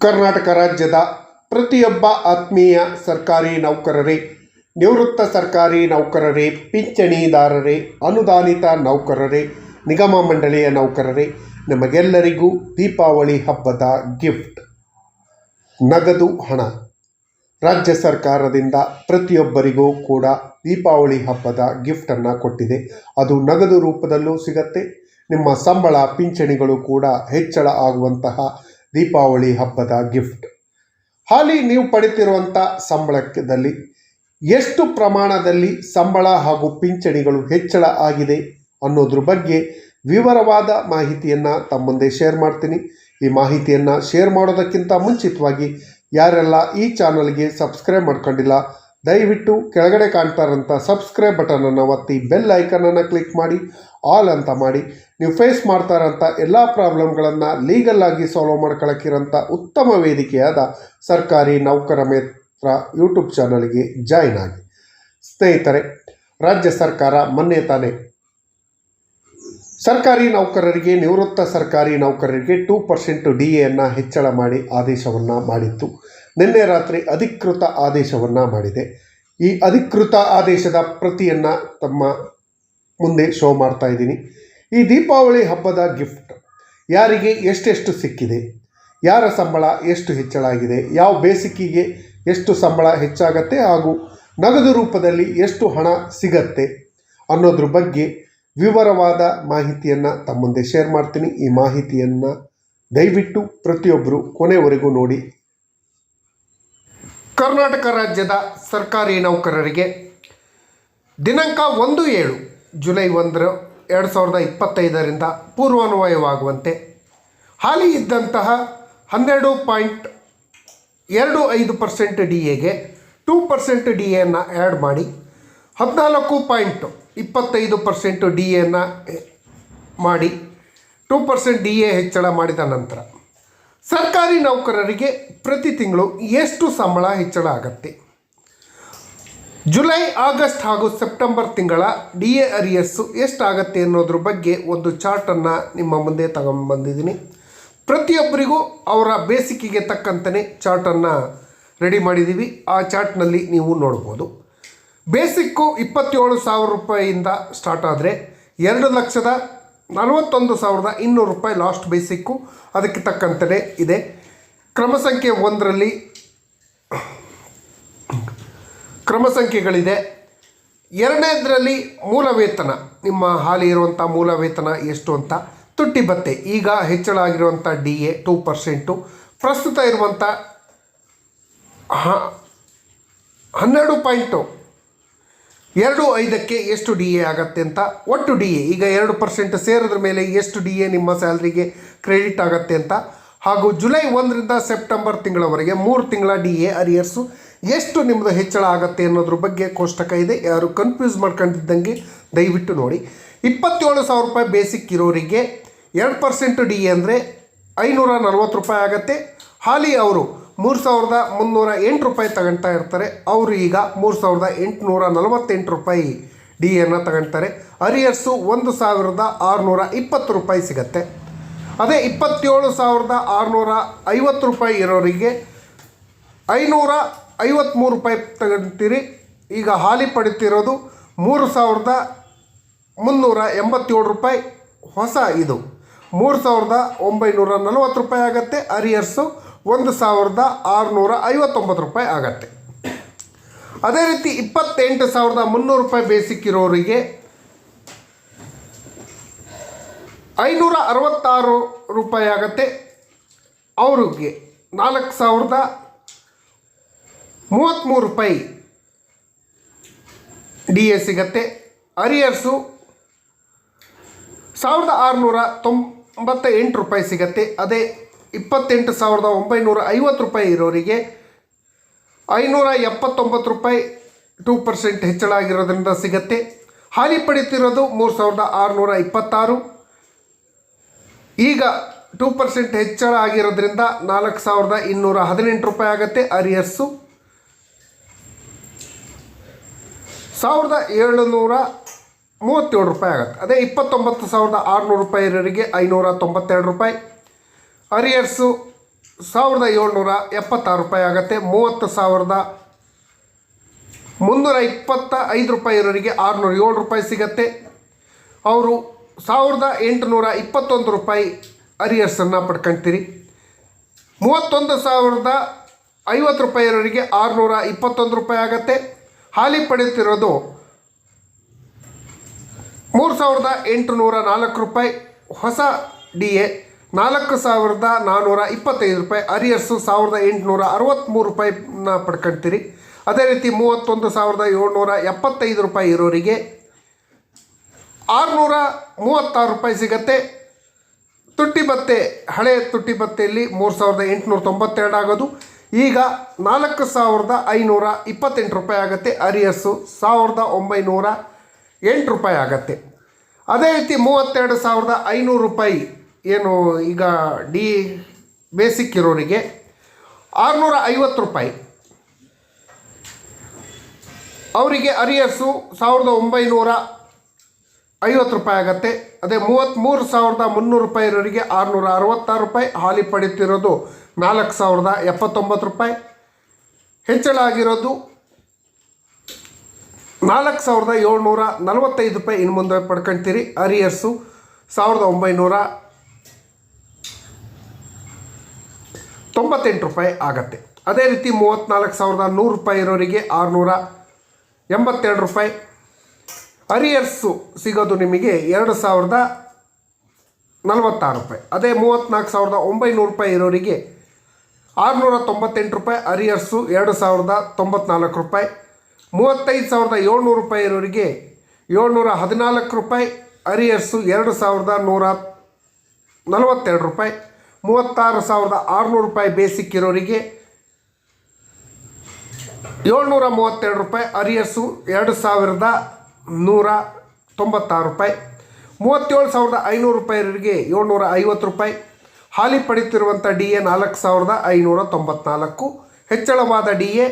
ಕರ್ನಾಟಕ ರಾಜ್ಯದ ಪ್ರತಿಯೊಬ್ಬ ಆತ್ಮೀಯ ಸರ್ಕಾರಿ ನೌಕರರೇ, ನಿವೃತ್ತ ಸರ್ಕಾರಿ ನೌಕರರೇ, ಪಿಂಚಣಿದಾರರೇ, ಅನುದಾನಿತ ನೌಕರರೇ, ನಿಗಮ ಮಂಡಳಿಯ ನೌಕರರೇ, ನಿಮಗೆಲ್ಲರಿಗೂ ದೀಪಾವಳಿ ಹಬ್ಬದ ಗಿಫ್ಟ್. ನಗದು ಹಣ. ರಾಜ್ಯ ಸರ್ಕಾರದಿಂದ ಪ್ರತಿಯೊಬ್ಬರಿಗೂ ಕೂಡ ದೀಪಾವಳಿ ಹಬ್ಬದ ಗಿಫ್ಟನ್ನು ಕೊಟ್ಟಿದೆ. ಅದು ನಗದು ರೂಪದಲ್ಲೂ ಸಿಗತ್ತೆ. ನಿಮ್ಮ ಸಂಬಳ, ಪಿಂಚಣಿಗಳು ಕೂಡ ಹೆಚ್ಚಳ ಆಗುವಂತಹ ದೀಪಾವಳಿ ಹಬ್ಬದ ಗಿಫ್ಟ್ ಹಾಲಿ ನೀವು ಪಡಿತಿರುವಂಥ ಸಂಬಳದಲ್ಲಿ ಎಷ್ಟು ಪ್ರಮಾಣದಲ್ಲಿ ಸಂಬಳ ಹಾಗೂ ಪಿಂಚಣಿಗಳು ಹೆಚ್ಚಳ ಆಗಿದೆ ಅನ್ನೋದ್ರ ಬಗ್ಗೆ ವಿವರವಾದ ಮಾಹಿತಿಯನ್ನು ತಮ್ಮ ಮುಂದೆ ಶೇರ್ ಮಾಡ್ತೀನಿ. ಈ ಮಾಹಿತಿಯನ್ನು ಶೇರ್ ಮಾಡೋದಕ್ಕಿಂತ ಮುಂಚಿತವಾಗಿ ಯಾರೆಲ್ಲ ಈ ಚಾನಲ್ಗೆ ಸಬ್ಸ್ಕ್ರೈಬ್ ಮಾಡ್ಕೊಂಡಿಲ್ಲ, ದಯವಿಟ್ಟು ಕೆಳಗಡೆ ಕಾಣ್ತಾರಂಥ ಸಬ್ಸ್ಕ್ರೈಬ್ ಬಟನನ್ನು ಒತ್ತಿ ಬೆಲ್ ಐಕನನ್ನು ಕ್ಲಿಕ್ ಮಾಡಿ ಆಲ್ ಅಂತ ಮಾಡಿ, ನೀವು ಫೇಸ್ ಮಾಡ್ತಾ ಇರೋಂಥ ಎಲ್ಲ ಪ್ರಾಬ್ಲಮ್ಗಳನ್ನು ಲೀಗಲ್ ಆಗಿ ಸಾಲ್ವ್ ಮಾಡ್ಕೊಳ್ಳೋಕ್ಕಿರೋಂಥ ಉತ್ತಮ ವೇದಿಕೆಯಾದ ಸರ್ಕಾರಿ ನೌಕರ ಮಿತ್ರ ಯೂಟ್ಯೂಬ್ ಚಾನಲ್ಗೆ ಜಾಯ್ನ್ ಆಗಿ. ಸ್ನೇಹಿತರೆ, ರಾಜ್ಯ ಸರ್ಕಾರ ಮೊನ್ನೆ ತಾನೇ ಸರ್ಕಾರಿ ನೌಕರರಿಗೆ, ನಿವೃತ್ತ ಸರ್ಕಾರಿ ನೌಕರರಿಗೆ ಟೂ ಪರ್ಸೆಂಟ್ ಡಿ ಎಯನ್ನು ಹೆಚ್ಚಳ ಮಾಡಿ ಆದೇಶವನ್ನು ಮಾಡಿತ್ತು. ನಿನ್ನೆ ರಾತ್ರಿ ಅಧಿಕೃತ ಆದೇಶವನ್ನು ಮಾಡಿದೆ. ಈ ಅಧಿಕೃತ ಆದೇಶದ ಪ್ರತಿಯನ್ನು ತಮ್ಮ ಮುಂದೆ ಶೋ ಮಾಡ್ತಾ ಇದ್ದೀನಿ. ಈ ದೀಪಾವಳಿ ಹಬ್ಬದ ಗಿಫ್ಟ್ ಯಾರಿಗೆ ಎಷ್ಟೆಷ್ಟು ಸಿಕ್ಕಿದೆ? ಯಾರ ಸಂಬಳ ಎಷ್ಟು ಹೆಚ್ಚಳಾಗಿದೆ ಯಾವ ಬೇಸಿಕಿಗೆ ಎಷ್ಟು ಸಂಬಳ ಹೆಚ್ಚಾಗತ್ತೆ? ಹಾಗೂ ನಗದು ರೂಪದಲ್ಲಿ ಎಷ್ಟು ಹಣ ಸಿಗತ್ತೆ? ಅನ್ನೋದ್ರ ಬಗ್ಗೆ ವಿವರವಾದ ಮಾಹಿತಿಯನ್ನು ತಮ್ಮ ಮುಂದೆ ಶೇರ್ ಮಾಡ್ತೀನಿ. ಈ ಮಾಹಿತಿಯನ್ನು ದಯವಿಟ್ಟು ಪ್ರತಿಯೊಬ್ಬರು ಕೊನೆವರೆಗೂ ನೋಡಿ. ಕರ್ನಾಟಕ ರಾಜ್ಯದ ಸರ್ಕಾರಿ ನೌಕರರಿಗೆ ದಿನಾಂಕ ಒಂದು ಏಳು. ಜುಲೈ ಒಂದರ ಎರಡು ಸಾವಿರದ ಇಪ್ಪತ್ತೈದರಿಂದ ಪೂರ್ವಾನ್ವಯವಾಗುವಂತೆ. ಹಾಲಿ ಇದ್ದಂತಹ ಹನ್ನೆರಡು ಪಾಯಿಂಟ್ ಎರಡು ಐದು ಪರ್ಸೆಂಟ್ ಡಿ ಎಗೆ ಟೂ ಪರ್ಸೆಂಟ್ ಡಿ ಎನ್ನು ಆ್ಯಡ್ ಮಾಡಿ, ಹದಿನಾಲ್ಕು ಪಾಯಿಂಟ್ ಇಪ್ಪತ್ತೈದು ಪರ್ಸೆಂಟ್ ಡಿ ಎನ್ನು ಮಾಡಿ, ಟೂ ಪರ್ಸೆಂಟ್ ಡಿ ಎ ಹೆಚ್ಚಳ ಮಾಡಿದ ನಂತರ ಸರ್ಕಾರಿ ನೌಕರರಿಗೆ ಪ್ರತಿ ತಿಂಗಳು ಎಷ್ಟು ಸಂಬಳ ಹೆಚ್ಚಳ ಆಗತ್ತೆ? ಜುಲೈ, ಆಗಸ್ಟ್ ಹಾಗೂ ಸೆಪ್ಟೆಂಬರ್ ತಿಂಗಳ ಡಿ ಎ ಅರಿಯಸ್ಸು ಎಷ್ಟಾಗತ್ತೆ ಅನ್ನೋದ್ರ ಬಗ್ಗೆ ಒಂದು ಚಾರ್ಟನ್ನು ನಿಮ್ಮ ಮುಂದೆ ತಗೊಂಬಂದಿದ್ದೀನಿ ಪ್ರತಿಯೊಬ್ಬರಿಗೂ ಅವರ ಬೇಸಿಕ್ಕಿಗೆ ತಕ್ಕಂತನೇ ಚಾರ್ಟನ್ನು ರೆಡಿ ಮಾಡಿದ್ದೀವಿ. ಆ ಚಾರ್ಟ್ನಲ್ಲಿ ನೀವು ನೋಡ್ಬೋದು. ಬೇಸಿಕ್ಕು ಇಪ್ಪತ್ತೇಳು ಸಾವಿರ ರೂಪಾಯಿಯಿಂದ ಸ್ಟಾರ್ಟ್ ಆದರೆ ಎರಡು ಲಕ್ಷದ ನಲವತ್ತೊಂದು ಸಾವಿರದ ಇನ್ನೂರು ರೂಪಾಯಿ ಲಾಸ್ಟ್ ಬೇಸಿಕ್ಕು. ಅದಕ್ಕೆ ತಕ್ಕಂತಲೇ ಇದೆ. ಕ್ರಮ ಸಂಖ್ಯೆ ಒಂದರಲ್ಲಿ ಕ್ರಮ ಸಂಖ್ಯೆಗಳಿದೆ. ಎರಡನೇದರಲ್ಲಿ ಮೂಲ ವೇತನ. ನಿಮ್ಮ ಹಾಲಿ ಇರುವಂಥ ಮೂಲ ವೇತನ ಎಷ್ಟು ಅಂತ ತುಟ್ಟಿ ಬತ್ತೆ. ಈಗ ಹೆಚ್ಚಳ ಆಗಿರುವಂಥ ಡಿ ಎ ಟೂ ಪರ್ಸೆಂಟು ಪ್ರಸ್ತುತ ಇರುವಂಥ ಹನ್ನೆರಡು ಪಾಯಿಂಟು ಎರಡು ಐದಕ್ಕೆ ಎಷ್ಟು ಡಿ ಎ ಆಗತ್ತೆ ಅಂತ ಒಟ್ಟು ಡಿ ಎ ಈಗ ಎರಡು ಪರ್ಸೆಂಟ್ ಸೇರಿದ್ರ ಮೇಲೆ ಎಷ್ಟು ಡಿ ಎ ನಿಮ್ಮ ಸ್ಯಾಲ್ರಿಗೆ ಕ್ರೆಡಿಟ್ ಆಗತ್ತೆ ಅಂತ. ಹಾಗೂ ಜುಲೈ ಒಂದರಿಂದ ಸೆಪ್ಟೆಂಬರ್ ತಿಂಗಳವರೆಗೆ ಮೂರು ತಿಂಗಳ ಡಿ ಎ ಅರಿಯರ್ಸು ಎಷ್ಟು ನಿಮ್ಮದು ಹೆಚ್ಚಳ ಆಗುತ್ತೆ ಅನ್ನೋದ್ರ ಬಗ್ಗೆ ಕೋಷ್ಟಕ ಇದೆ. ಯಾರು ಕನ್ಫ್ಯೂಸ್ ಮಾಡ್ಕೊಂಡಿದ್ದಂಗೆ ದಯವಿಟ್ಟು ನೋಡಿ. ಇಪ್ಪತ್ತೇಳು ಸಾವಿರ ರೂಪಾಯಿ ಬೇಸಿಕ್ ಇರೋರಿಗೆ ಎರಡು ಪರ್ಸೆಂಟ್ ಡಿ ಅಂದರೆ ಐನೂರ ನಲ್ವತ್ತು ರೂಪಾಯಿ ಆಗುತ್ತೆ. ಹಾಲಿ ಅವರು ಮೂರು ಸಾವಿರದ ಮುನ್ನೂರ ಎಂಟು ರೂಪಾಯಿ ತಗೊಳ್ತಾ ಇರ್ತಾರೆ. ಅವರು ಈಗ ಮೂರು ಸಾವಿರದ ಎಂಟುನೂರ ನಲವತ್ತೆಂಟು ರೂಪಾಯಿ ಡಿ ಎನ್ನು ತಗೊಳ್ತಾರೆ ಅರಿಯರ್ಸು ಒಂದು ಸಾವಿರದ ಆರುನೂರ ಇಪ್ಪತ್ತು ರೂಪಾಯಿ ಸಿಗತ್ತೆ. ಅದೇ ಇಪ್ಪತ್ತೇಳು ಸಾವಿರದ ಆರುನೂರ ಐವತ್ತು ರೂಪಾಯಿ ಇರೋರಿಗೆ ಐನೂರ ಐವತ್ತ್ಮೂರು ರೂಪಾಯಿ ತಗೊಂತೀರಿ. ಈಗ ಹಾಲಿ ಪಡಿತಿರೋದು ಮೂರು ಸಾವಿರದ ಮುನ್ನೂರ ಎಂಬತ್ತೇಳು ರೂಪಾಯಿ ಹೊಸ ಇದು. ಮೂರು ಸಾವಿರದ ಒಂಬೈನೂರ ನಲವತ್ತು ರೂಪಾಯಿ ಆಗುತ್ತೆ ಅರಿಯರ್ಸು ಒಂದು ಸಾವಿರದ ಆರುನೂರ ಐವತ್ತೊಂಬತ್ತು ರೂಪಾಯಿ ಆಗತ್ತೆ. ಅದೇ ರೀತಿ ಇಪ್ಪತ್ತೆಂಟು ಸಾವಿರದ ಮುನ್ನೂರು ರೂಪಾಯಿ ಬೇಸಿಕ್ ಇರೋರಿಗೆ ಐನೂರ ಅರವತ್ತಾರು ರೂಪಾಯಿ ಆಗತ್ತೆ. ಅವ್ರಿಗೆ ನಾಲ್ಕು ಸಾವಿರದ ಮೂವತ್ತ್ಮೂರು ರೂಪಾಯಿ ಡಿ ಎ ಸಿಗತ್ತೆ. ಅರಿಯರ್ಸು ಸಾವಿರದ ಆರುನೂರ ತೊಂಬತ್ತ ಎಂಟು ರೂಪಾಯಿ ಸಿಗತ್ತೆ. ಅದೇ ಇಪ್ಪತ್ತೆಂಟು ಸಾವಿರದ ಒಂಬೈನೂರ ಐವತ್ತು ರೂಪಾಯಿ ಇರೋರಿಗೆ ಐನೂರ ಎಪ್ಪತ್ತೊಂಬತ್ತು ರೂಪಾಯಿ ಟೂ ಪರ್ಸೆಂಟ್ ಹೆಚ್ಚಳ ಆಗಿರೋದ್ರಿಂದ ಸಿಗತ್ತೆ. ಹಾಲಿ ಪಡೀತಿರೋದು ಮೂರು ಸಾವಿರದ ಆರುನೂರ ಇಪ್ಪತ್ತಾರು. ಈಗ ಟೂ ಪರ್ಸೆಂಟ್ ಹೆಚ್ಚಳ ಆಗಿರೋದ್ರಿಂದ ನಾಲ್ಕು ಸಾವಿರದ ಇನ್ನೂರ ಹದಿನೆಂಟು ರೂಪಾಯಿ ಆಗುತ್ತೆ. ಅರಿಯರ್ಸು ಸಾವಿರದ ಏಳುನೂರ ಮೂವತ್ತೇಳು ರೂಪಾಯಿ ಆಗುತ್ತೆ. ಅದೇ ಇಪ್ಪತ್ತೊಂಬತ್ತು ಸಾವಿರದ ಆರುನೂರು ರೂಪಾಯಿ ಇರೋರಿಗೆ ಐನೂರ ತೊಂಬತ್ತೆರಡು ರೂಪಾಯಿ. ಅರಿಯರ್ಸು ಸಾವಿರದ ಏಳ್ನೂರ ಎಪ್ಪತ್ತಾರು ರೂಪಾಯಿ ಆಗುತ್ತೆ. ಮೂವತ್ತು ಸಾವಿರದ ಮುನ್ನೂರ ಇಪ್ಪತ್ತ ಐದು ರೂಪಾಯಿ ಇರೋರಿಗೆ ಆರುನೂರ ಏಳು ರೂಪಾಯಿ ಸಿಗತ್ತೆ. ಅವರು ಸಾವಿರದ ಎಂಟುನೂರ ಇಪ್ಪತ್ತೊಂದು ರೂಪಾಯಿ ಅರಿಯರ್ಸನ್ನು ಪಡ್ಕೊಳ್ತೀರಿ ಮೂವತ್ತೊಂದು ಸಾವಿರದ ಐವತ್ತು ರೂಪಾಯಿ ಇರೋರಿಗೆ ಆರುನೂರ ಇಪ್ಪತ್ತೊಂದು ರೂಪಾಯಿ ಆಗುತ್ತೆ. ಹಾಲಿ ಪಡೆಯುತ್ತಿರೋದು ಮೂರು ಸಾವಿರದ ಎಂಟುನೂರ ನಾಲ್ಕು ರೂಪಾಯಿ, ಹೊಸ ಡಿ ಎ ನಾಲ್ಕು ಸಾವಿರದ ನಾನ್ನೂರ ಇಪ್ಪತ್ತೈದು ರೂಪಾಯಿ, ಅರಿಯರ್ಸು ಸಾವಿರದ ಎಂಟುನೂರ ಅರವತ್ತ್ಮೂರು ರೂಪಾಯಿನ ಪಡ್ಕೊಳ್ತೀರಿ ಅದೇ ರೀತಿ ಮೂವತ್ತೊಂದು ಸಾವಿರದ ಏಳ್ನೂರ ಎಪ್ಪತ್ತೈದು ರೂಪಾಯಿ ಇರೋರಿಗೆ ಆರುನೂರ ಮೂವತ್ತಾರು ರೂಪಾಯಿ ಸಿಗತ್ತೆ. ತುಟ್ಟಿ ಬತ್ತೆ ಹಳೆ ತುಟ್ಟಿ ಬತ್ತೆಯಲ್ಲಿ ಮೂರು ಸಾವಿರದ ಎಂಟುನೂರ ತೊಂಬತ್ತೆರಡು ಆಗೋದು. ಈಗ ನಾಲ್ಕು ಸಾವಿರದ ಐನೂರ ಇಪ್ಪತ್ತೆಂಟು ರೂಪಾಯಿ ಆಗುತ್ತೆ ಅರಿಯರ್ಸು ಸಾವಿರದ ಒಂಬೈನೂರ ಎಂಟು ರೂಪಾಯಿ ಆಗುತ್ತೆ. ಅದೇ ರೀತಿ ಮೂವತ್ತೆರಡು ಸಾವಿರದ ಐನೂರು ರೂಪಾಯಿ ಏನು ಈಗ ಡಿ ಬೇಸಿಕ್ ಇರೋರಿಗೆ ಆರುನೂರ ಐವತ್ತು ರೂಪಾಯಿ. ಅವರಿಗೆ ಅರಿಯರ್ಸು ಸಾವಿರದ ಒಂಬೈನೂರ ಐವತ್ತು ರೂಪಾಯಿ ಆಗುತ್ತೆ. ಅದೇ ಮೂವತ್ತ್ಮೂರು ಸಾವಿರದ ಮುನ್ನೂರು ರೂಪಾಯಿ ಇರೋರಿಗೆ ಆರುನೂರ ಅರವತ್ತಾರು ರೂಪಾಯಿ ಹಾಲಿ ಪಡೆಯುತ್ತಿರೋದು ನಾಲ್ಕು ಸಾವಿರದ ಎಪ್ಪತ್ತೊಂಬತ್ತು ರೂಪಾಯಿ. ಹೆಚ್ಚಳ ಆಗಿರೋದು ನಾಲ್ಕು ಸಾವಿರದ ಏಳ್ನೂರ ನಲವತ್ತೈದು ರೂಪಾಯಿ. ಇನ್ನು ಮುಂದೆ ಪಡ್ಕೊಳ್ತೀರಿ ಅರಿಯರ್ಸು ಸಾವಿರದ ಒಂಬೈನೂರ ತೊಂಬತ್ತೆಂಟು ರೂಪಾಯಿ ಆಗತ್ತೆ. ಅದೇ ರೀತಿ ಮೂವತ್ತ್ನಾಲ್ಕು ಸಾವಿರದ ನೂರು ರೂಪಾಯಿ ಇರೋರಿಗೆ ಆರುನೂರ ಎಂಬತ್ತೆರಡು ರೂಪಾಯಿ. ಅರಿಯರ್ಸು ಸಿಗೋದು ನಿಮಗೆ ಎರಡು ಸಾವಿರದ ನಲವತ್ತಾರು ರೂಪಾಯಿ. ಅದೇ ಮೂವತ್ತ್ನಾಲ್ಕು ಸಾವಿರದ ಒಂಬೈನೂರು ರೂಪಾಯಿ ಇರೋರಿಗೆ ಆರುನೂರ ತೊಂಬತ್ತೆಂಟು ರೂಪಾಯಿ ಅರಿಯರ್ಸು ಎರಡು ಸಾವಿರದ ತೊಂಬತ್ನಾಲ್ಕು ರೂಪಾಯಿ, ಮೂವತ್ತೈದು ಸಾವಿರದ ಏಳ್ನೂರು ರೂಪಾಯಿ ಇರೋರಿಗೆ ಏಳ್ನೂರ ಹದಿನಾಲ್ಕು ರೂಪಾಯಿ ಅರಿಯರ್ಸು ಎರಡು ಸಾವಿರದ ನೂರ ನಲವತ್ತೆರಡು ರೂಪಾಯಿ, ಮೂವತ್ತಾರು ಸಾವಿರದ ಆರುನೂರು ರೂಪಾಯಿ ಬೇಸಿಕ್ ಇರೋರಿಗೆ ಏಳ್ನೂರ ಮೂವತ್ತೆರಡು ರೂಪಾಯಿ ಅರಿಯರ್ಸು ಎರಡು ಸಾವಿರದ ನೂರ ತೊಂಬತ್ತಾರು ರೂಪಾಯಿ, ಮೂವತ್ತೇಳು ಸಾವಿರದ ಐನೂರು ರೂಪಾಯಿ ಇರೋರಿಗೆ ಏಳ್ನೂರ ಐವತ್ತು ರೂಪಾಯಿ ಹಾಲಿ ಪಡೆಯುತ್ತಿರುವಂಥ ಡಿ ಎ ನಾಲ್ಕು ಸಾವಿರದ ಐನೂರ ತೊಂಬತ್ನಾಲ್ಕು, ಹೆಚ್ಚಳವಾದ ಡಿ ಎ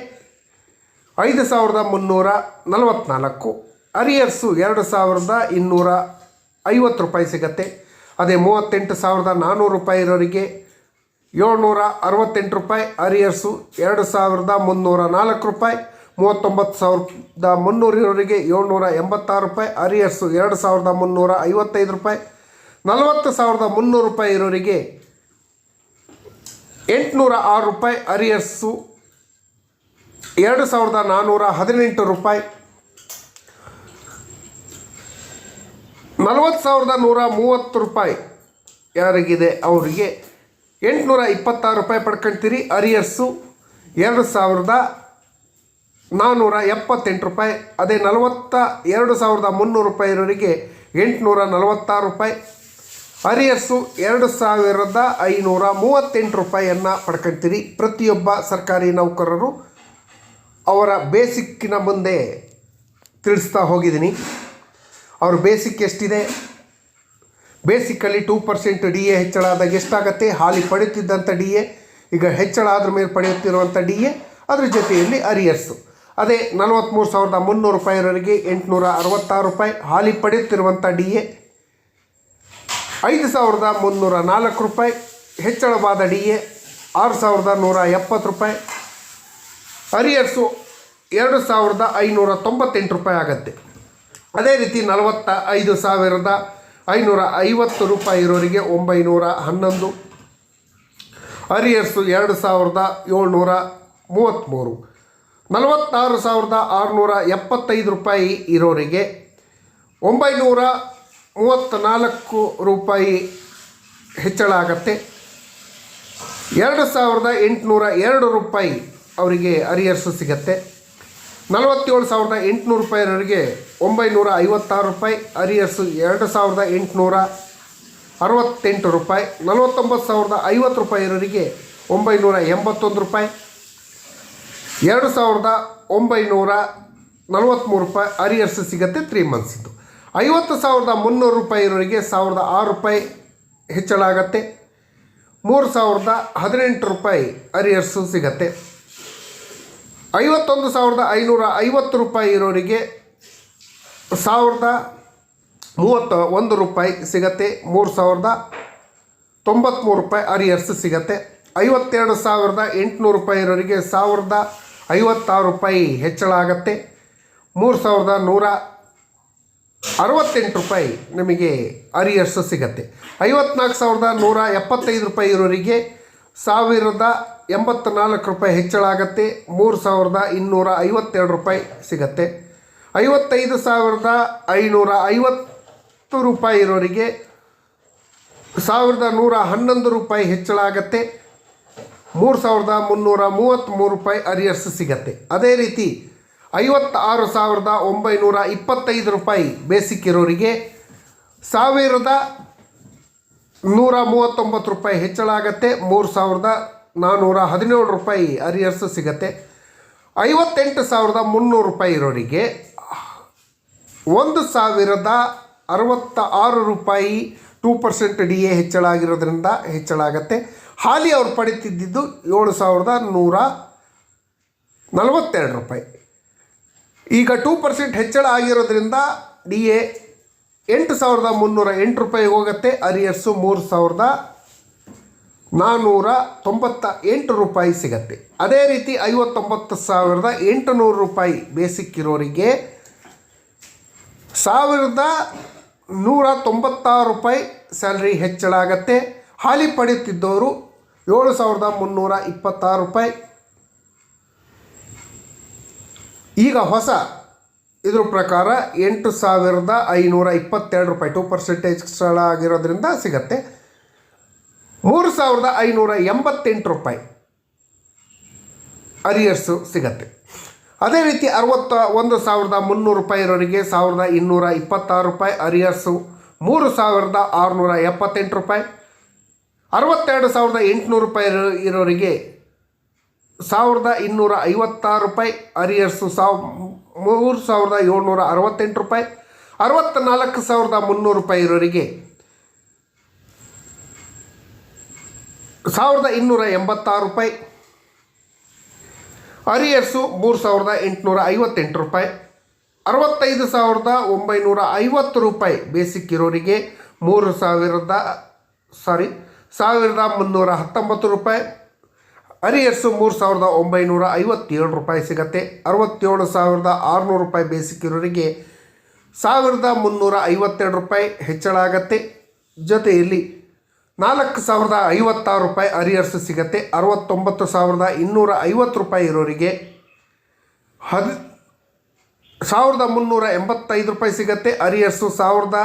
ಐದು ಸಾವಿರದ ಮುನ್ನೂರ ನಲವತ್ನಾಲ್ಕು, ಅರಿಯರ್ಸು ಎರಡು ಸಾವಿರದ ಇನ್ನೂರ ಐವತ್ತು ರೂಪಾಯಿ ಸಿಗತ್ತೆ. ಅದೇ ಮೂವತ್ತೆಂಟು ಸಾವಿರದ ನಾನ್ನೂರು ರೂಪಾಯಿ ಇರೋರಿಗೆ ಏಳ್ನೂರ ಅರವತ್ತೆಂಟು ರೂಪಾಯಿ, ಅರಿಯರ್ಸು ಎರಡು ಸಾವಿರದ ಮುನ್ನೂರ ನಾಲ್ಕು ರೂಪಾಯಿ, ಮೂವತ್ತೊಂಬತ್ತು ಸಾವಿರದ ಮುನ್ನೂರು ಇರೋರಿಗೆ ಏಳ್ನೂರ ಎಂಬತ್ತಾರು ರೂಪಾಯಿ, ಅರಿಯರ್ಸು ಎರಡು ಸಾವಿರದ ಮುನ್ನೂರ ಐವತ್ತೈದು ರೂಪಾಯಿ, ನಲವತ್ತು ಸಾವಿರದ ಮುನ್ನೂರು ರೂಪಾಯಿ ಇರೋರಿಗೆ ಎಂಟುನೂರ ಆರು ರೂಪಾಯಿ ಅರಿಯರ್ಸು. ಎರಡು ಸಾವಿರದ ನಾನ್ನೂರ ಹದಿನೆಂಟು ರೂಪಾಯಿ. ನಲವತ್ತು ಸಾವಿರದ ನೂರ ಮೂವತ್ತು ರೂಪಾಯಿ. ಯಾರಿಗಿದೆ? ಅವರಿಗೆ. ಎಂಟುನೂರ ಇಪ್ಪತ್ತಾರು ರೂಪಾಯಿ ಪಡ್ಕೊಳ್ತೀರಿ ಅರಿಯರ್ಸು. ಎರಡು ಸಾವಿರದ ನಾನ್ನೂರ ಎಪ್ಪತ್ತೆಂಟು ರೂಪಾಯಿ. ಅದೇ ನಲವತ್ತ ಎರಡು ಸಾವಿರದ ಮುನ್ನೂರು ರೂಪಾಯಿ ಇರೋರಿಗೆ ಎಂಟುನೂರ ನಲವತ್ತಾರು ರೂಪಾಯಿ. ಅರಿಯರ್ಸು ಎರಡು ಸಾವಿರದ ಐನೂರ ಮೂವತ್ತೆಂಟು ರೂಪಾಯಿಯನ್ನು ಪಡ್ಕೊಳ್ತೀರಿ ಪ್ರತಿಯೊಬ್ಬ ಸರ್ಕಾರಿ ನೌಕರರು ಅವರ ಬೇಸಿಕ್ಕಿನ ಮುಂದೆ ತಿಳಿಸ್ತಾ ಹೋಗಿದ್ದೀನಿ. ಅವ್ರ ಬೇಸಿಕ್ ಎಷ್ಟಿದೆ? ಬೇಸಿಕ್ಕಲ್ಲಿ ಟೂ ಪರ್ಸೆಂಟ್ ಡಿ ಎ ಹೆಚ್ಚಳ ಆದಾಗ ಎಷ್ಟಾಗತ್ತೆ? ಹಾಲಿ ಪಡೆಯುತ್ತಿದ್ದಂಥ ಡಿ ಎ, ಈಗ ಹೆಚ್ಚಳ ಆದ್ರ ಮೇಲೆ ಪಡೆಯುತ್ತಿರುವಂಥ ಡಿ ಎ, ಅದ್ರ ಜೊತೆಯಲ್ಲಿ ಅರಿಯರ್ಸು. ಅದೇ ನಲವತ್ತ್ಮೂರು ಸಾವಿರದ ಮುನ್ನೂರು ರೂಪಾಯಿವರೆಗೆ ಎಂಟುನೂರ ಅರವತ್ತಾರು ರೂಪಾಯಿ ಹಾಲಿ ಪಡೆಯುತ್ತಿರುವಂಥ ಡಿ ಎ ಐದು ಸಾವಿರದ ಮುನ್ನೂರ ನಾಲ್ಕು ರೂಪಾಯಿ, ಹೆಚ್ಚಳವಾದ ಡಿ ಎ ಆರು ಸಾವಿರದ ನೂರ ಎಪ್ಪತ್ತು ರೂಪಾಯಿ ಅರಿಯರ್ಸು ಎರಡು ಸಾವಿರದ ಐನೂರ ತೊಂಬತ್ತೆಂಟು ರೂಪಾಯಿ ಆಗುತ್ತೆ. ಅದೇ ರೀತಿ ನಲವತ್ತ ಐದು ಸಾವಿರದ ಐನೂರ ಐವತ್ತು ರೂಪಾಯಿ ಇರೋರಿಗೆ ಒಂಬೈನೂರ ಹನ್ನೊಂದು ಅರಿಯರ್ಸು ಎರಡು ಸಾವಿರದ ಏಳ್ನೂರ ಮೂವತ್ತ್ಮೂರು, ನಲವತ್ತಾರು ಸಾವಿರದ ಆರುನೂರ ಎಪ್ಪತ್ತೈದು ರೂಪಾಯಿ ಇರೋರಿಗೆ ಒಂಬೈನೂರ ಮೂವತ್ತ್ನಾಲ್ಕು ರೂಪಾಯಿ ಹೆಚ್ಚಳ ಆಗತ್ತೆ. ಎರಡು ಸಾವಿರದ ಎಂಟುನೂರ ಎರಡು ರೂಪಾಯಿ ಅವರಿಗೆ ಅರಿಯರ್ಸು ಸಿಗತ್ತೆ. ನಲವತ್ತೇಳು ಸಾವಿರದ ಎಂಟುನೂರು ರೂಪಾಯಿವರೆಗೆ ಒಂಬೈನೂರ ಐವತ್ತಾರು ರೂಪಾಯಿ ಅರಿಯರ್ಸು ಎರಡು ಸಾವಿರದ ಎಂಟುನೂರ ಅರವತ್ತೆಂಟು ರೂಪಾಯಿ, ನಲವತ್ತೊಂಬತ್ತು ಸಾವಿರದ ಐವತ್ತು ರೂಪಾಯಿವರೆಗೆ ಒಂಬೈನೂರ ಎಂಬತ್ತೊಂದು ರೂಪಾಯಿ, ಎರಡು ಸಾವಿರದ ಒಂಬೈನೂರ ನಲವತ್ತ್ಮೂರು ರೂಪಾಯಿ ಅರಿಯರ್ಸ್ ಸಿಗುತ್ತೆ ತ್ರೀ ಮಂತ್ಸಿದ್ದು ಐವತ್ತು ಸಾವಿರದ ಮುನ್ನೂರು ರೂಪಾಯಿ ಇರೋರಿಗೆ ಸಾವಿರದ ಆರು ರೂಪಾಯಿ ಹೆಚ್ಚಳ ಆಗತ್ತೆ ಮೂರು ಸಾವಿರದ ಹದಿನೆಂಟು ರೂಪಾಯಿ ಅರಿಯರ್ಸು ಸಿಗತ್ತೆ. ಐವತ್ತೊಂದು ಸಾವಿರದ ಐನೂರ ಐವತ್ತು ರೂಪಾಯಿ ಇರೋರಿಗೆ ಸಾವಿರದ ಮೂವತ್ತ ಒಂದು ರೂಪಾಯಿ ಸಿಗತ್ತೆ. ಮೂರು ಸಾವಿರದ ತೊಂಬತ್ತ್ಮೂರು ರೂಪಾಯಿ ಅರಿಯರ್ಸ್ ಸಿಗತ್ತೆ. ಐವತ್ತೆರಡು ಸಾವಿರದ ಎಂಟುನೂರು ರೂಪಾಯಿ ಇರೋರಿಗೆ ಸಾವಿರದ ಐವತ್ತಾರು ರೂಪಾಯಿ ಹೆಚ್ಚಳ ಆಗತ್ತೆ ಮೂರು ಸಾವಿರದ ನೂರ ಅರವತ್ತೆಂಟು ರೂಪಾಯಿ ನಿಮಗೆ ಅರಿಯರ್ಸ್ ಸಿಗತ್ತೆ. ಐವತ್ನಾಲ್ಕು ಸಾವಿರದ ನೂರ ಎಪ್ಪತ್ತೈದು ರೂಪಾಯಿ ಇರೋರಿಗೆ ಸಾವಿರದ ಎಂಬತ್ನಾಲ್ಕು ರೂಪಾಯಿ ಹೆಚ್ಚಳ ಆಗತ್ತೆ. ಮೂರು ಸಾವಿರದ ಇನ್ನೂರ ಐವತ್ತೆರಡು ರೂಪಾಯಿ ಸಿಗತ್ತೆ. ಐವತ್ತೈದು ಸಾವಿರದ ಐನೂರ ಐವತ್ತು ರೂಪಾಯಿ ಇರೋರಿಗೆ ಸಾವಿರದ ನೂರ ಹನ್ನೊಂದು ರೂಪಾಯಿ ಹೆಚ್ಚಳ ಆಗತ್ತೆ. ಮೂರು ಸಾವಿರದ ಮುನ್ನೂರ ಮೂವತ್ತ್ಮೂರು ರೂಪಾಯಿ ಅರಿಯರ್ಸ್ ಸಿಗತ್ತೆ. ಅದೇ ರೀತಿ ಐವತ್ತಾರು ಸಾವಿರದ ಒಂಬೈನೂರ ಇಪ್ಪತ್ತೈದು ರೂಪಾಯಿ ಬೇಸಿಕ್ ಇರೋರಿಗೆ ಸಾವಿರದ ನೂರ ಮೂವತ್ತೊಂಬತ್ತು ರೂಪಾಯಿ ಹೆಚ್ಚಳ ಆಗತ್ತೆ. ಮೂರು ಸಾವಿರದ ನಾನ್ನೂರ ಹದಿನೇಳು ರೂಪಾಯಿ ಅರಿಯರ್ಸ್ ಸಿಗತ್ತೆ. ಐವತ್ತೆಂಟು ಸಾವಿರದ ಮುನ್ನೂರು ರೂಪಾಯಿ ಇರೋರಿಗೆ ಒಂದು ಸಾವಿರದ ಅರವತ್ತ ಆರು ರೂಪಾಯಿ ಟೂ ಪರ್ಸೆಂಟ್ ಡಿ ಎ ಹೆಚ್ಚಳ ಆಗಿರೋದ್ರಿಂದ ಹೆಚ್ಚಳ ಆಗತ್ತೆ. ಹಾಲಿ ಅವ್ರು ಪಡಿತಿದ್ದಿದ್ದು ಏಳು ಸಾವಿರದ ನೂರ ನಲವತ್ತೆರಡು ರೂಪಾಯಿ. ಈಗ ಟೂ ಪರ್ಸೆಂಟ್ ಹೆಚ್ಚಳ ಆಗಿರೋದ್ರಿಂದ ಡಿ ಎ ಎಂಟು ಸಾವಿರದ ಮುನ್ನೂರ ಎಂಟು ರೂಪಾಯಿ ಹೋಗುತ್ತೆ. ಅರಿಯರ್ಸು ಮೂರು ಸಾವಿರದ ನಾನ್ನೂರ ತೊಂಬತ್ತ ಎಂಟು ರೂಪಾಯಿ ಸಿಗತ್ತೆ. ಅದೇ ರೀತಿ ಐವತ್ತೊಂಬತ್ತು ಸಾವಿರದ ಎಂಟುನೂರು ರೂಪಾಯಿ ಬೇಸಿಕ್ ಇರೋರಿಗೆ ಸಾವಿರದ ನೂರ ತೊಂಬತ್ತಾರು ರೂಪಾಯಿ ಸ್ಯಾಲ್ರಿ ಹೆಚ್ಚಳ ಆಗತ್ತೆ. ಹಾಲಿ ಪಡೆಯುತ್ತಿದ್ದವರು ಏಳು ಸಾವಿರದ ಮುನ್ನೂರ ಇಪ್ಪತ್ತಾರು ರೂಪಾಯಿ. ಈಗ ಹೊಸ ಇದ್ರ ಪ್ರಕಾರ ಎಂಟು ಸಾವಿರದ ಐನೂರ ಇಪ್ಪತ್ತೆರಡು ರೂಪಾಯಿ ಟೂ ಪರ್ಸೆಂಟೇಜ್ ಸ್ಥಳ ಆಗಿರೋದ್ರಿಂದ ಸಿಗತ್ತೆ. ಮೂರು ಸಾವಿರದ ಐನೂರ ಎಂಬತ್ತೆಂಟು ರೂಪಾಯಿ ಅರಿಯರ್ಸು ಸಿಗತ್ತೆ. ಅದೇ ರೀತಿ ಅರವತ್ತ ಒಂದು ಸಾವಿರದ ಮುನ್ನೂರು ರೂಪಾಯಿ ಇರೋರಿಗೆ ಸಾವಿರದ ಇನ್ನೂರ ಇಪ್ಪತ್ತಾರು ರೂಪಾಯಿ ಅರಿಯರ್ಸು ಮೂರು ಸಾವಿರದ ಆರುನೂರ ಎಪ್ಪತ್ತೆಂಟು ರೂಪಾಯಿ. ಅರವತ್ತೆರಡು ಸಾವಿರದ ಎಂಟುನೂರು ರೂಪಾಯಿ ಇರೋ ಇರೋರಿಗೆ ಸಾವಿರದ ಇನ್ನೂರ ಐವತ್ತಾರು ರೂಪಾಯಿ ಅರಿಯರ್ಸು ಸಾವ್, ಮೂರು ಸಾವಿರದ ಏಳ್ನೂರ ಅರವತ್ತೆಂಟು ರೂಪಾಯಿ ಅರವತ್ತ ನಾಲ್ಕು ಸಾವಿರದ ಮುನ್ನೂರು ರೂಪಾಯಿ ಇರೋರಿಗೆ ಸಾವಿರದ ಇನ್ನೂರ ಎಂಬತ್ತಾರು ರೂಪಾಯಿ ಅರಿಯರ್ಸು ಮೂರು ಸಾವಿರದ ಎಂಟುನೂರ ಐವತ್ತೆಂಟು ರೂಪಾಯಿ, ಅರವತ್ತೈದು ಸಾವಿರದ ಒಂಬೈನೂರ ಐವತ್ತು ರೂಪಾಯಿ ಬೇಸಿಕ್ ಇರೋರಿಗೆ ಮೂರು ಸಾವಿರದ ಸಾರಿ ಸಾವಿರದ ಮುನ್ನೂರ ಹತ್ತೊಂಬತ್ತು ರೂಪಾಯಿ ಅರಿಯರ್ಸು ಮೂರು ಸಾವಿರದ ಒಂಬೈನೂರ ಐವತ್ತೇಳು ರೂಪಾಯಿ ಸಿಗತ್ತೆ. ಅರವತ್ತೇಳು ಸಾವಿರದ ಆರುನೂರು ರೂಪಾಯಿ ಬೇಸಿಕ್ ಇರೋರಿಗೆ ಸಾವಿರದ ಮುನ್ನೂರ ಐವತ್ತೆರಡು ರೂಪಾಯಿ ಹೆಚ್ಚಳ ಆಗತ್ತೆ. ಜೊತೆಯಲ್ಲಿ ನಾಲ್ಕು ಸಾವಿರದ ಐವತ್ತಾರು ರೂಪಾಯಿ ಅರಿಯರ್ಸ್ ಸಿಗತ್ತೆ. ಅರವತ್ತೊಂಬತ್ತು ಸಾವಿರದ ಇನ್ನೂರ ಐವತ್ತು ರೂಪಾಯಿ ಇರೋರಿಗೆ ಹದ್ ಸಾವಿರದ ಮುನ್ನೂರ ಎಂಬತ್ತೈದು ರೂಪಾಯಿ ಸಿಗತ್ತೆ. ಅರಿಯರ್ಸು ಸಾವಿರದ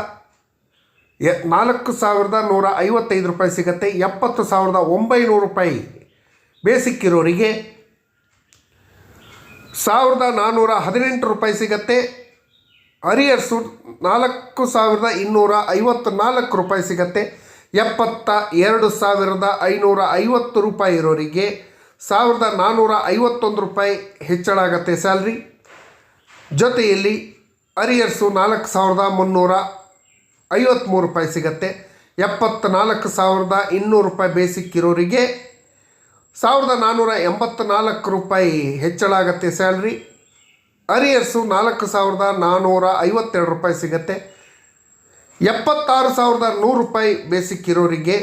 ಎ ನಾಲ್ಕು ಸಾವಿರದ ನೂರ ಐವತ್ತೈದು ರೂಪಾಯಿ ಸಿಗತ್ತೆ. ಎಪ್ಪತ್ತು ಸಾವಿರದ ಒಂಬೈನೂರು ರೂಪಾಯಿ ಬೇಸಿಕ್ ಇರೋರಿಗೆ ಸಾವಿರದ ನಾನ್ನೂರ ಹದಿನೆಂಟು ರೂಪಾಯಿ ಸಿಗತ್ತೆ. ಅರಿಯರ್ಸು ನಾಲ್ಕು ಸಾವಿರದ ಇನ್ನೂರ ಐವತ್ತು ನಾಲ್ಕು ರೂಪಾಯಿ ಸಿಗತ್ತೆ. ಎಪ್ಪತ್ತ ಎರಡು ಸಾವಿರದ ಐನೂರ ಐವತ್ತು ರೂಪಾಯಿ ಇರೋರಿಗೆ ಸಾವಿರದ ನಾನ್ನೂರ ಐವತ್ತೊಂದು ರೂಪಾಯಿ ಹೆಚ್ಚಳ ಆಗತ್ತೆ ಸ್ಯಾಲ್ರಿ. ಜೊತೆಯಲ್ಲಿ ಅರಿಯರ್ಸು ನಾಲ್ಕು ಸಾವಿರದ ಮುನ್ನೂರ ಐವತ್ತ್ಮೂರು ರೂಪಾಯಿ ಸಿಗತ್ತೆ. ಎಪ್ಪತ್ತ ನಾಲ್ಕು ಸಾವಿರದ ಇನ್ನೂರು ರೂಪಾಯಿ ಬೇಸಿಕ್ ಇರೋರಿಗೆ ಸಾವಿರದ ನಾನ್ನೂರ ಎಂಬತ್ತ ನಾಲ್ಕು ರೂಪಾಯಿ ಹೆಚ್ಚಳ ಆಗುತ್ತೆ ಸ್ಯಾಲ್ರಿ. ಅರಿಯರ್ಸು ನಾಲ್ಕು ಸಾವಿರದ ನಾನ್ನೂರ ಐವತ್ತೆರಡು ರೂಪಾಯಿ ಸಿಗತ್ತೆ. ಎಪ್ಪತ್ತಾರು ಸಾವಿರದ ನೂರು ರೂಪಾಯಿ ಬೇಸಿಕ್ ಇರೋರಿಗೆ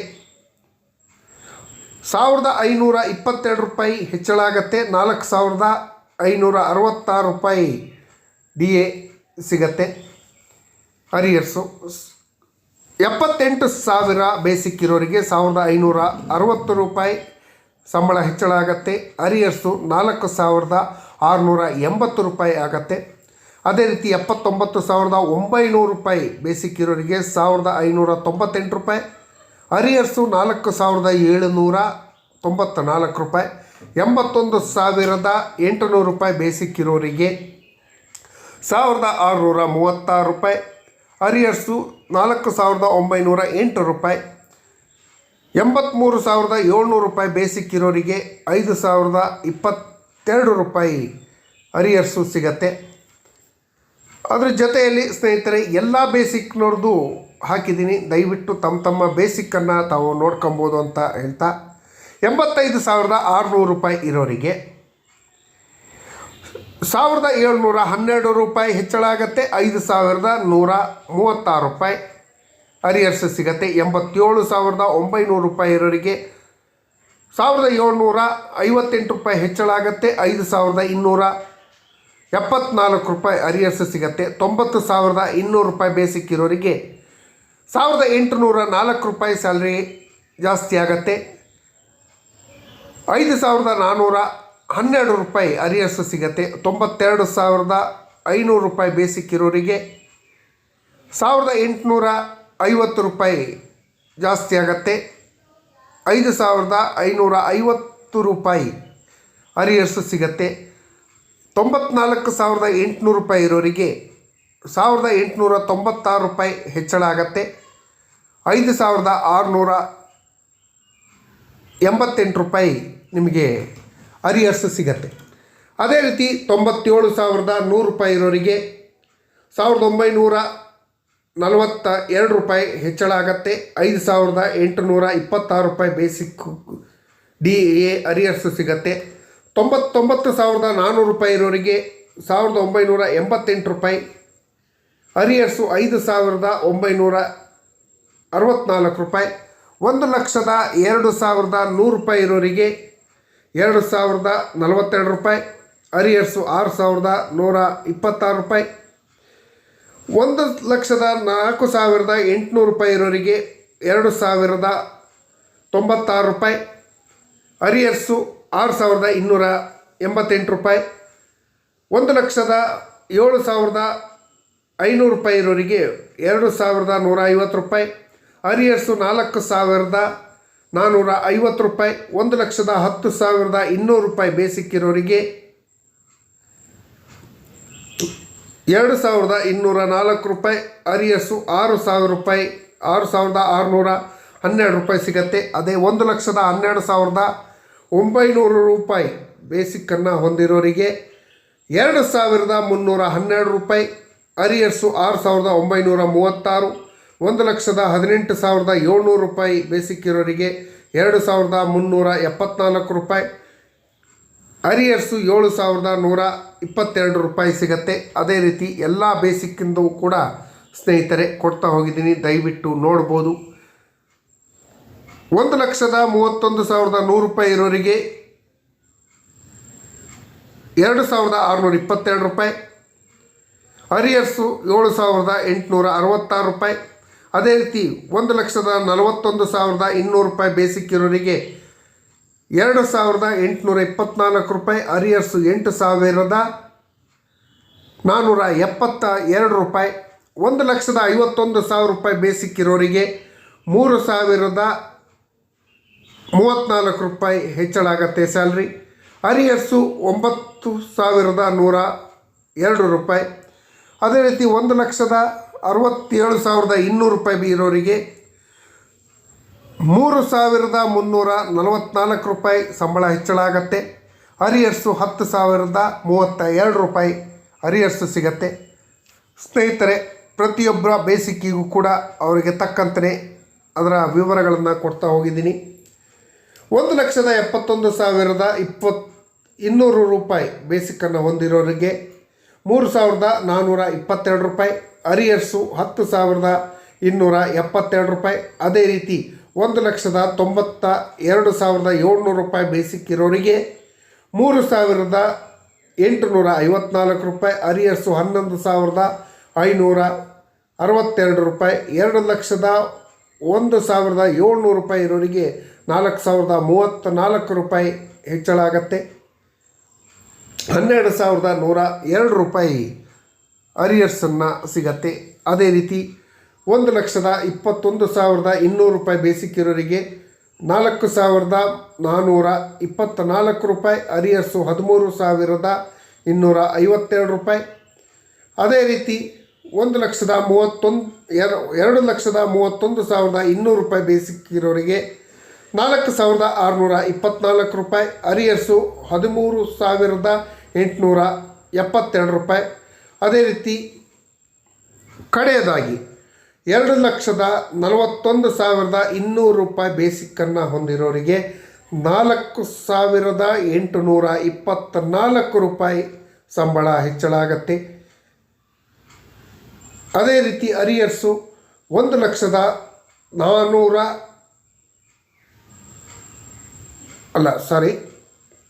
ಸಾವಿರದ ಐನೂರ ಇಪ್ಪತ್ತೆರಡು ರೂಪಾಯಿ ಹೆಚ್ಚಳ ಆಗತ್ತೆ. ನಾಲ್ಕು ಸಾವಿರದ ಐನೂರ ಅರವತ್ತಾರು ರೂಪಾಯಿ ಡಿ ಎ ಸಿಗತ್ತೆ. ಅರಿಯರ್ಸು ಎಪ್ಪತ್ತೆಂಟು ಸಾವಿರ ಬೇಸಿಕ್ ಇರೋರಿಗೆ ಸಾವಿರದ ಐನೂರ ಅರವತ್ತು ರೂಪಾಯಿ ಸಂಬಳ ಹೆಚ್ಚಳ ಆಗತ್ತೆ, ಅರಿಯರ್ಸು ನಾಲ್ಕು ಸಾವಿರದ ಆರುನೂರ ಎಂಬತ್ತು ರೂಪಾಯಿ ಆಗತ್ತೆ. ಅದೇ ರೀತಿ ಎಪ್ಪತ್ತೊಂಬತ್ತು ಸಾವಿರದ ಒಂಬೈನೂರು ರೂಪಾಯಿ ಬೇಸಿಕ್ ಇರೋರಿಗೆ ಸಾವಿರದ ಐನೂರ ತೊಂಬತ್ತೆಂಟು ರೂಪಾಯಿ, ಅರಿಯರ್ಸು ನಾಲ್ಕು ಸಾವಿರದ ಏಳುನೂರ ತೊಂಬತ್ತ ನಾಲ್ಕು ರೂಪಾಯಿ, ಎಂಬತ್ತೊಂದು ಸಾವಿರದ ಎಂಟುನೂರು ರೂಪಾಯಿ ಬೇಸಿಕ್ ಇರೋರಿಗೆ ಸಾವಿರದ ಆರುನೂರ ಮೂವತ್ತಾರು ರೂಪಾಯಿ, ಅರಿಯರ್ಸು ನಾಲ್ಕು ಸಾವಿರದ ಒಂಬೈನೂರ ಎಂಟು ರೂಪಾಯಿ. ಎಂಬತ್ತ್ಮೂರು ಸಾವಿರದ ಏಳ್ನೂರು ರೂಪಾಯಿ ಬೇಸಿಕ್ ಇರೋರಿಗೆ ಐದು ಸಾವಿರದ ಇಪ್ಪತ್ತೆರಡು ರೂಪಾಯಿ ಅರಿಯರ್ಸು ಸಿಗತ್ತೆ. ಅದ್ರ ಜೊತೆಯಲ್ಲಿ ಸ್ನೇಹಿತರೆ, ಎಲ್ಲ ಬೇಸಿಕ್ನವ್ರದ್ದು ಹಾಕಿದ್ದೀನಿ. ದಯವಿಟ್ಟು ತಮ್ಮ ತಮ್ಮ ಬೇಸಿಕ್ಕನ್ನು ತಾವು ನೋಡ್ಕೊಬೋದು ಅಂತ ಹೇಳ್ತಾ, ಎಂಬತ್ತೈದು ಸಾವಿರದ ಆರುನೂರು ರೂಪಾಯಿ ಇರೋರಿಗೆ ಸಾವಿರದ ಏಳ್ನೂರ ಹನ್ನೆರಡು ರೂಪಾಯಿ ಹೆಚ್ಚಳ ಆಗುತ್ತೆ. ಐದು ಸಾವಿರದ ನೂರ ಮೂವತ್ತಾರು ರೂಪಾಯಿ. ಅರಿಯರ್ಸ್ ಸಿಗತ್ತೆ. ಎಂಬತ್ತೇಳು ಸಾವಿರದ ಒಂಬೈನೂರು ರೂಪಾಯಿ ಇರೋರಿಗೆ ಸಾವಿರದ ಏಳ್ನೂರ ಐವತ್ತೆಂಟು ರೂಪಾಯಿ ಹೆಚ್ಚಳ ಆಗುತ್ತೆ. ಐದು ಸಾವಿರದ ಇನ್ನೂರ ಎಪ್ಪತ್ನಾಲ್ಕು ರೂಪಾಯಿ ಅರಿಯರ್ಸ್ ಸಿಗತ್ತೆ. ತೊಂಬತ್ತು ಸಾವಿರದ ಇನ್ನೂರು ರೂಪಾಯಿ ಬೇಸಿಕ್ ಇರೋರಿಗೆ ಸಾವಿರದ ಎಂಟುನೂರ ನಾಲ್ಕು ರೂಪಾಯಿ ಸ್ಯಾಲ್ರಿ ಜಾಸ್ತಿ ಆಗತ್ತೆ. ಐದು ಸಾವಿರದ ನಾನ್ನೂರ ಹನ್ನೆರಡು ರೂಪಾಯಿ ಅರಿಯರ್ಸ್ ಸಿಗತ್ತೆ. ತೊಂಬತ್ತೆರಡು ಸಾವಿರದ ಐನೂರು ರೂಪಾಯಿ ಬೇಸಿಕ್ ಇರೋರಿಗೆ ಸಾವಿರದ ಎಂಟುನೂರ ಐವತ್ತು ರೂಪಾಯಿ ಜಾಸ್ತಿ ಆಗತ್ತೆ. ಐದು ಸಾವಿರದ ಐನೂರ ಐವತ್ತು ರೂಪಾಯಿ ಅರಿಯರ್ಸ್ ಸಿಗತ್ತೆ. ತೊಂಬತ್ನಾಲ್ಕು ಸಾವಿರದ ಎಂಟುನೂರು ರೂಪಾಯಿ ಇರೋರಿಗೆ ಸಾವಿರದ ಎಂಟುನೂರ ತೊಂಬತ್ತಾರು ರೂಪಾಯಿ ಹೆಚ್ಚಳ ಆಗತ್ತೆ. ಐದು ಸಾವಿರದ ಆರುನೂರ ಎಂಬತ್ತೆಂಟು ರೂಪಾಯಿ ನಿಮಗೆ ಅರಿಯರ್ಸ್ ಸಿಗತ್ತೆ. ಅದೇ ರೀತಿ ತೊಂಬತ್ತೇಳು ಸಾವಿರದ ನೂರು ರೂಪಾಯಿ ಇರೋರಿಗೆ ಸಾವಿರದ ಒಂಬೈನೂರ ನಲವತ್ತ ಎರಡು ರೂಪಾಯಿ ಹೆಚ್ಚಳ ಆಗತ್ತೆ. ಐದು ಸಾವಿರದ ಎಂಟುನೂರ ಇಪ್ಪತ್ತಾರು ರೂಪಾಯಿ ಬೇಸಿಕ್ ಡಿ ಎ ಅರಿಯರ್ಸ್ ಸಿಗತ್ತೆ. ತೊಂಬತ್ತೊಂಬತ್ತು ಸಾವಿರದ ನಾನ್ನೂರು ರೂಪಾಯಿ ಇರೋರಿಗೆ ಸಾವಿರದ ಒಂಬೈನೂರ ಎಂಬತ್ತೆಂಟು ರೂಪಾಯಿ. ಅರಿಯರ್ಸು ಐದು ಸಾವಿರದ ಒಂಬೈನೂರ ಅರವತ್ತ್ನಾಲ್ಕು ರೂಪಾಯಿ. ಒಂದು ಲಕ್ಷದ ಎರಡು ಸಾವಿರದ ನೂರು ರೂಪಾಯಿ ಇರೋರಿಗೆ ಎರಡು ಸಾವಿರದ ನಲವತ್ತೆರಡು ರೂಪಾಯಿ. ಅರಿಯರ್ಸು ಆರು ಸಾವಿರದ ನೂರ ಇಪ್ಪತ್ತಾರು ರೂಪಾಯಿ. ಒಂದು ಲಕ್ಷದ ನಾಲ್ಕು ಸಾವಿರದ ಎಂಟುನೂರು ರೂಪಾಯಿ ಇರೋರಿಗೆ ಎರಡು ಸಾವಿರದ ತೊಂಬತ್ತಾರು ರೂಪಾಯಿ ಅರಿಯರ್ಸು ಆರು ಸಾವಿರದ ಇನ್ನೂರ ಎಂಬತ್ತೆಂಟು ರೂಪಾಯಿ. ಒಂದು ಲಕ್ಷದ ಏಳು ಸಾವಿರದ ಐನೂರು ರೂಪಾಯಿ ಇರೋರಿಗೆ ಎರಡು ಸಾವಿರದ ನೂರ ಐವತ್ತು ರೂಪಾಯಿ ಅರಿಯರ್ಸು ನಾಲ್ಕು ಸಾವಿರದ ನಾನ್ನೂರ ಐವತ್ತು ರೂಪಾಯಿ. ಒಂದು ಲಕ್ಷದ ಹತ್ತು ಸಾವಿರದ ಇನ್ನೂರು ರೂಪಾಯಿ ಬೇಸಿಕ್ ಇರೋರಿಗೆ ಎರಡು ಸಾವಿರದ ಇನ್ನೂರ ನಾಲ್ಕು ರೂಪಾಯಿ ಅರಿಯಸ್ಸು ಆರು ಸಾವಿರ ರೂಪಾಯಿ, ಆರು ಸಾವಿರದ ಆರುನೂರ ಹನ್ನೆರಡು ರೂಪಾಯಿ ಸಿಗತ್ತೆ. ಅದೇ ಒಂದು ಲಕ್ಷದ ಹನ್ನೆರಡು ಸಾವಿರದ ಒಂಬೈನೂರು ರೂಪಾಯಿ ಬೇಸಿಕ್ಕನ್ನು ಹೊಂದಿರೋರಿಗೆ ಎರಡು ಸಾವಿರದ ಮುನ್ನೂರ ಹನ್ನೆರಡು ರೂಪಾಯಿ ಅರಿಯರ್ಸು ಆರು ಸಾವಿರದ ಒಂಬೈನೂರ ಮೂವತ್ತಾರು, ಒಂದು ಲಕ್ಷದ ಹದಿನೆಂಟು ಸಾವಿರದ ಏಳ್ನೂರು ರೂಪಾಯಿ ಬೇಸಿಕ್ ಇರೋರಿಗೆ ಎರಡು ಸಾವಿರದ ಮುನ್ನೂರ ಎಪ್ಪತ್ನಾಲ್ಕು ರೂಪಾಯಿ. ಅರಿಯರ್ಸು ಏಳು ಸಾವಿರದ ನೂರ ಇಪ್ಪತ್ತೆರಡು ರೂಪಾಯಿ ಸಿಗತ್ತೆ. ಅದೇ ರೀತಿ ಎಲ್ಲ ಬೇಸಿಕ್ಕಿಂದು ಕೂಡ ಸ್ನೇಹಿತರೆ ಕೊಡ್ತಾ ಹೋಗಿದ್ದೀನಿ. ದಯವಿಟ್ಟು ನೋಡ್ಬೋದು. ಒಂದು ಲಕ್ಷದ ಮೂವತ್ತೊಂದು ಸಾವಿರದ ನೂರು ರೂಪಾಯಿ ಇರೋರಿಗೆ ಎರಡು ಸಾವಿರದ ಆರುನೂರ ಇಪ್ಪತ್ತೆರಡು ರೂಪಾಯಿ. ಅರಿಯರ್ಸು ಏಳು ಸಾವಿರದ ಎಂಟುನೂರ ಅರವತ್ತಾರು ರೂಪಾಯಿ. ಅದೇ ರೀತಿ ಒಂದು ಲಕ್ಷದ ನಲವತ್ತೊಂದು ಸಾವಿರದ ಇನ್ನೂರು ರೂಪಾಯಿ ಬೇಸಿಕ್ ಇರೋರಿಗೆ ಎರಡು ಸಾವಿರದ ಎಂಟುನೂರ ಇಪ್ಪತ್ತ್ನಾಲ್ಕು ರೂಪಾಯಿ, ಅರಿಯರ್ಸು ಎಂಟು ಸಾವಿರದ ನಾನ್ನೂರ ಎಪ್ಪತ್ತ ಎರಡು ರೂಪಾಯಿ, ಒಂದು ಲಕ್ಷದ ಐವತ್ತೊಂದು ಸಾವಿರ ರೂಪಾಯಿ ಬೇಸಿಕ್ ಇರೋರಿಗೆ ಮೂರು ಸಾವಿರದ ಮೂವತ್ತ್ನಾಲ್ಕು ರೂಪಾಯಿ ಹೆಚ್ಚಳ ಆಗತ್ತೆ ಸ್ಯಾಲ್ರಿ. ಅರಿಯರ್ಸು ಒಂಬತ್ತು ಸಾವಿರದ ನೂರ ಎರಡು ರೂಪಾಯಿ. ಅದೇ ರೀತಿ ಒಂದು ಲಕ್ಷದ ಅರವತ್ತೇಳು ಸಾವಿರದ ಇನ್ನೂರು ರೂಪಾಯಿ ಇರೋರಿಗೆ ಮೂರು ಸಾವಿರದ ಮುನ್ನೂರ ನಲವತ್ತ್ನಾಲ್ಕು ರೂಪಾಯಿ ಸಂಬಳ ಹೆಚ್ಚಳ ಆಗತ್ತೆ. ಅರಿಯರ್ಸು ಹತ್ತು ಸಾವಿರದ ಮೂವತ್ತ ಎರಡು ರೂಪಾಯಿ ಅರಿಯರ್ಸು ಸಿಗತ್ತೆ. ಸ್ನೇಹಿತರೆ ಪ್ರತಿಯೊಬ್ಬರ ಬೇಸಿಕ್ಕಿಗೂ ಕೂಡ ಅವರಿಗೆ ತಕ್ಕಂತೆ ಅದರ ವಿವರಗಳನ್ನು ಕೊಡ್ತಾ ಹೋಗಿದ್ದೀನಿ. ಒಂದು ಲಕ್ಷದ ಎಪ್ಪತ್ತೊಂದು ಸಾವಿರದ ಇಪ್ಪತ್ತು ಇನ್ನೂರು ರೂಪಾಯಿ ಬೇಸಿಕ್ಕನ್ನು ಹೊಂದಿರೋರಿಗೆ ಮೂರು ಸಾವಿರದ ನಾನ್ನೂರ ಇಪ್ಪತ್ತೆರಡು ರೂಪಾಯಿ, ಅರಿಯರ್ಸು ಹತ್ತು ಸಾವಿರದ ಇನ್ನೂರ ಎಪ್ಪತ್ತೆರಡು ರೂಪಾಯಿ. ಅದೇ ರೀತಿ ಒಂದು ಲಕ್ಷದ ತೊಂಬತ್ತ ಎರಡು ಸಾವಿರದ ಏಳ್ನೂರು ರೂಪಾಯಿ ಬೇಸಿಕ್ ಇರೋರಿಗೆ, ಮೂರು ಸಾವಿರದ ಎಂಟುನೂರ ಐವತ್ನಾಲ್ಕು ರೂಪಾಯಿ ಅರಿಯರ್ಸು ಹನ್ನೊಂದು ಸಾವಿರದ ಐನೂರ ಅರವತ್ತೆರಡು ರೂಪಾಯಿ, ಎರಡು ಲಕ್ಷದ ಒಂದು ಸಾವಿರದ ಏಳ್ನೂರು ರೂಪಾಯಿ ಇರೋರಿಗೆ ನಾಲ್ಕು ಸಾವಿರದ ಮೂವತ್ತ ನಾಲ್ಕು ರೂಪಾಯಿ ಹೆಚ್ಚಳ ಆಗತ್ತೆ. ಹನ್ನೆರಡು ಸಾವಿರದ ನೂರ ಎರಡು ರೂಪಾಯಿ ಅರಿಯರ್ಸನ್ನು ಸಿಗತ್ತೆ. ಅದೇ ರೀತಿ ಒಂದು ಲಕ್ಷದ ಇಪ್ಪತ್ತೊಂದು ಸಾವಿರದ ಇನ್ನೂರು ರೂಪಾಯಿ ಬೇಸಿಕ್ ಇರೋರಿಗೆ ನಾಲ್ಕು ಸಾವಿರದ ನಾನ್ನೂರ ಇಪ್ಪತ್ತ ನಾಲ್ಕು ರೂಪಾಯಿ, ಅರಿಯರ್ಸು ಹದಿಮೂರು ಸಾವಿರದ ಇನ್ನೂರ ಐವತ್ತೆರಡು ರೂಪಾಯಿ. ಅದೇ ರೀತಿ ಒಂದು ಲಕ್ಷದ ಮೂವತ್ತೊಂದು, ಎರ, ಎರಡು ಲಕ್ಷದ ಮೂವತ್ತೊಂದು ಸಾವಿರದ ಇನ್ನೂರು ರೂಪಾಯಿ ಬೇಸಿಕ್ ಇರೋರಿಗೆ ನಾಲ್ಕು ಸಾವಿರದ ಆರುನೂರ ಇಪ್ಪತ್ತ್ನಾಲ್ಕು ರೂಪಾಯಿ, ಅರಿಯರ್ಸು ಹದಿಮೂರು ಸಾವಿರದ ಎಂಟುನೂರ ಎಪ್ಪತ್ತೆರಡು ರೂಪಾಯಿ. ಅದೇ ರೀತಿ ಕಡೆಯದಾಗಿ ಎರಡು ಲಕ್ಷದ ನಲವತ್ತೊಂದು ಸಾವಿರದ ಇನ್ನೂರು ರೂಪಾಯಿ ಬೇಸಿಕ್ಕನ್ನು ಹೊಂದಿರೋರಿಗೆ ನಾಲ್ಕು ಸಾವಿರದ ಎಂಟು ನೂರ ಇಪ್ಪತ್ತ ನಾಲ್ಕು ರೂಪಾಯಿ ಸಂಬಳ ಹೆಚ್ಚಳ ಆಗತ್ತೆ ಅದೇ ರೀತಿ ಅರಿಯರ್ಸು ಒಂದು ಲಕ್ಷದ ನಾನ್ನೂರ ಅಲ್ಲ ಸಾರಿ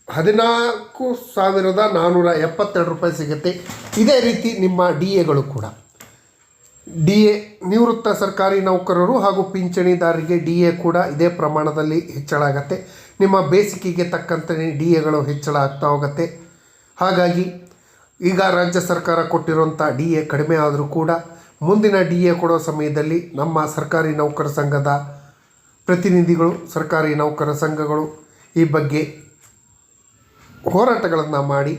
ಹದಿನಾಲ್ಕು ಸಾವಿರದ ನಾನ್ನೂರ ಎಪ್ಪತ್ತೆರಡು ರೂಪಾಯಿ ಸಿಗುತ್ತೆ. ಇದೇ ರೀತಿ ನಿಮ್ಮ ಡಿ ಎಗಳು ಕೂಡ. ಡಿ ಎ ನಿವೃತ್ತ ಸರ್ಕಾರಿ ನೌಕರರು ಹಾಗೂ ಪಿಂಚಣಿದಾರರಿಗೆ ಡಿ ಎ ಕೂಡ ಇದೇ ಪ್ರಮಾಣದಲ್ಲಿ ಹೆಚ್ಚಳ ಆಗತ್ತೆ. ನಿಮ್ಮ ಬೇಸಿಗೆಗೆ ತಕ್ಕಂತೆ ಡಿ ಎಗಳು ಹೆಚ್ಚಳ ಆಗ್ತಾ ಹೋಗುತ್ತೆ. ಹಾಗಾಗಿ ಈಗ ರಾಜ್ಯ ಸರ್ಕಾರ ಕೊಟ್ಟಿರುವಂಥ ಡಿ ಎ ಕಡಿಮೆ ಆದರೂ ಕೂಡ ಮುಂದಿನ ಡಿ ಎ ಕೊಡೋ ಸಮಯದಲ್ಲಿ ನಮ್ಮ ಸರ್ಕಾರಿ ನೌಕರ ಸಂಘದ ಪ್ರತಿನಿಧಿಗಳು, ಸರ್ಕಾರಿ ನೌಕರ ಸಂಘಗಳು ಈ ಬಗ್ಗೆ ಹೋರಾಟಗಳನ್ನು ಮಾಡಿ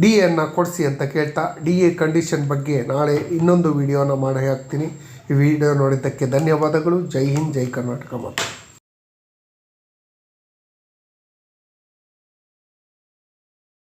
ಡಿ ಎನ್ನು ಕೊಡಿಸಿ ಅಂತ ಕೇಳ್ತಾ ಡಿ ಎ ಕಂಡೀಷನ್ ಬಗ್ಗೆ ನಾಳೆ ಇನ್ನೊಂದು ವಿಡಿಯೋನ ಮಾಡಿ ಹಾಕ್ತೀನಿ. ಈ ವಿಡಿಯೋ ನೋಡಿದ್ದಕ್ಕೆ ಧನ್ಯವಾದಗಳು. ಜೈ ಹಿಂದ್, ಜೈ ಕರ್ನಾಟಕ ಮಾತು.